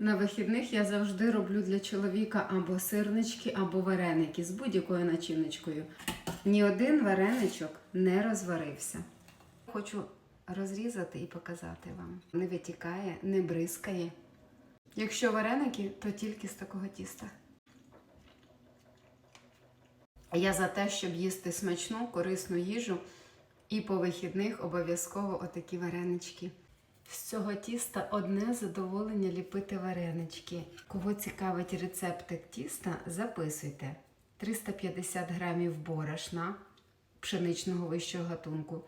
На вихідних я завжди роблю для чоловіка або сирнички, або вареники з будь-якою начиночкою. Ні один вареничок не розварився. Хочу розрізати і показати вам. Не витікає, не бризкає. Якщо вареники, то тільки з такого тіста. Я за те, щоб їсти смачну, корисну їжу, і по вихідних обов'язково отакі варенички. З цього тіста одне задоволення ліпити варенички. Кого цікавить рецептик тіста, записуйте. 350 грамів борошна пшеничного вищого гатунку,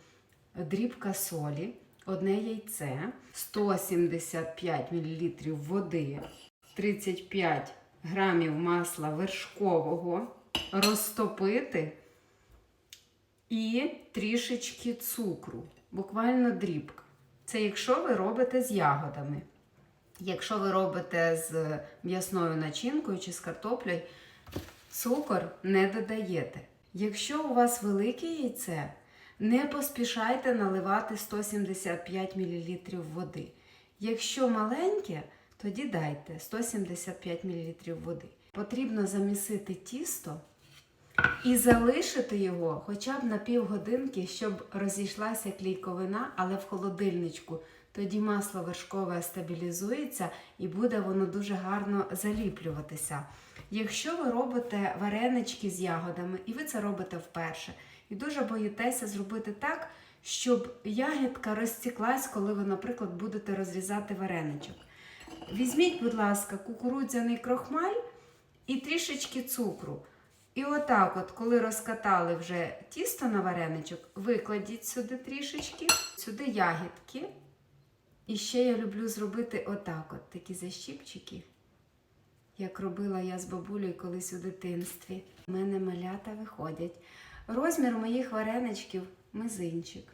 дрібка солі, одне яйце, 175 мл води, 35 грамів масла вершкового, розтопити і трішечки цукру, буквально дрібка. Це якщо ви робите з ягодами. Якщо ви робите з м'ясною начинкою чи з картоплею, цукор не додаєте. Якщо у вас велике яйце, не поспішайте наливати 175 мл води. Якщо маленьке, тоді дайте 175 мл води. Потрібно замісити тісто і залишити його хоча б на півгодинки, щоб розійшлася клійковина, але в холодильничку. Тоді масло вершкове стабілізується і буде воно дуже гарно заліплюватися. Якщо ви робите варенички з ягодами, і ви це робите вперше, і дуже боїтеся зробити так, щоб ягідка розтіклась, коли ви, наприклад, будете розрізати вареничок. Візьміть, будь ласка, кукурудзяний крохмаль і трішечки цукру. І отак, от, коли розкатали вже тісто на вареничок, викладіть сюди трішечки, сюди ягідки. І ще я люблю зробити отак, от такі защіпчики, як робила я з бабулею колись у дитинстві. У мене малята виходять. Розмір моїх вареничків мизинчик.